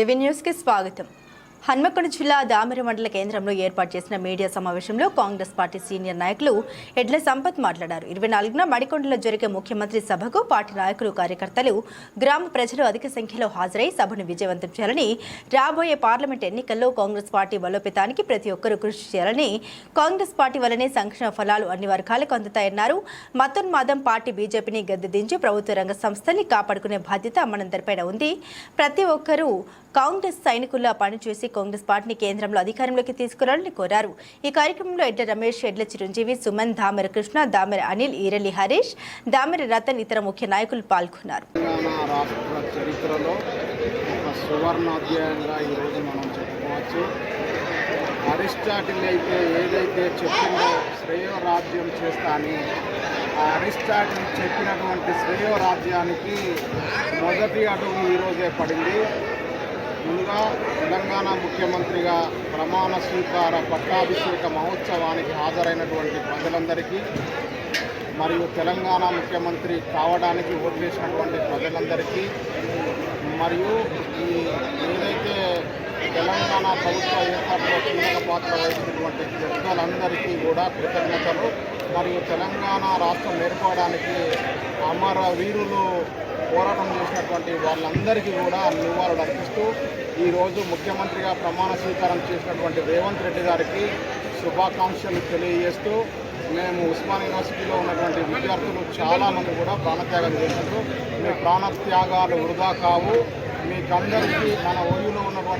ఏవీ న్యూస్కి స్వాగతం. హన్మకొండ జిల్లా దామెర మండల కేంద్రంలో ఏర్పాటు చేసిన మీడియా సమావేశంలో కాంగ్రెస్ పార్టీ సీనియర్ నాయకులు ఎడ్ల సంపత్ మాట్లాడారు. ఇరవై నాలుగున మడికొండలో జరిగే ముఖ్యమంత్రి సభకు పార్టీ నాయకులు కార్యకర్తలు గ్రామ ప్రజలు అధిక సంఖ్యలో హాజరై సభను విజయవంతం చేయాలని రాబోయే పార్లమెంట్ ఎన్నికల్లో కాంగ్రెస్ పార్టీ బలోపేతానికి ప్రతి ఒక్కరూ కృషి చేయాలని కాంగ్రెస్ పార్టీ వల్లనే సంక్షేమ ఫలాలు అన్ని వర్గాలకు అందుతాయన్నారు. మతోన్మాదం పార్టీ బీజేపీని గద్దెదించి ప్రభుత్వ రంగ సంస్థల్ని కాపాడుకునే బాధ్యత మనందరిపైన ఉంది. ప్రతి ఒక్కరూ కాంగ్రెస్ సైనికుల్లా పనిచేసి కాంగ్రెస్ పార్టీని కేంద్రంలో అధికారంలోకి తీసుకురావాలని కోరారు. ఈ కార్యక్రమంలో ఎడ్ల రమేష్ ఎడ్ల చిరంజీవి సుమన్ దామెర కృష్ణ దామెర అనిల్ ఈరలి హరీష్ దామెర రతన్ ఇతర ముఖ్య నాయకులు పాల్గొన్నారు. సువర్ణాధ్యాయంగా ఈరోజు మనం చెప్పుకోవచ్చు. అరిస్టాటిల్ అయితే ఏదైతే చెప్పిందో శ్రేయోరాజ్యం చేస్తా అని ఆ అరిస్టాటిల్ చెప్పినటువంటి శ్రేయోరాజ్యానికి మొదటి అడుగు ఈరోజే పడింది. తెలంగాణ ముఖ్యమంత్రిగా ప్రమాణ స్వీకార పట్టాభిషేక మహోత్సవానికి హాజరైనటువంటి ప్రజలందరికీ మరియు తెలంగాణ ముఖ్యమంత్రి కావడానికి ఓటు వేసినటువంటి ప్రజలందరికీ మరియు ఈ ఏదైతే తెలంగాణ ప్రభుత్వ ఏర్పాటులో కీలక పాత్ర వహించినటువంటి పెద్దలందరికీ కూడా కృతజ్ఞతలు మరియు తెలంగాణ రాష్ట్రం ఏర్పడడానికి అమర వీరులు పోరాటం చేసినటువంటి వాళ్ళందరికీ కూడా నివాళులు అర్పిస్తూ ఈరోజు ముఖ్యమంత్రిగా ప్రమాణ స్వీకారం చేసినటువంటి రేవంత్ రెడ్డి గారికి శుభాకాంక్షలు తెలియజేస్తూ మేము ఉస్మాన్ యూనివర్సిటీలో ఉన్నటువంటి విద్యార్థులు చాలామంది కూడా ప్రాణత్యాగం చేశారు మీ ప్రాణత్యాగాలు వృధా కావు. మీకందరికీ మన ఓయూలో ఉన్నటువంటి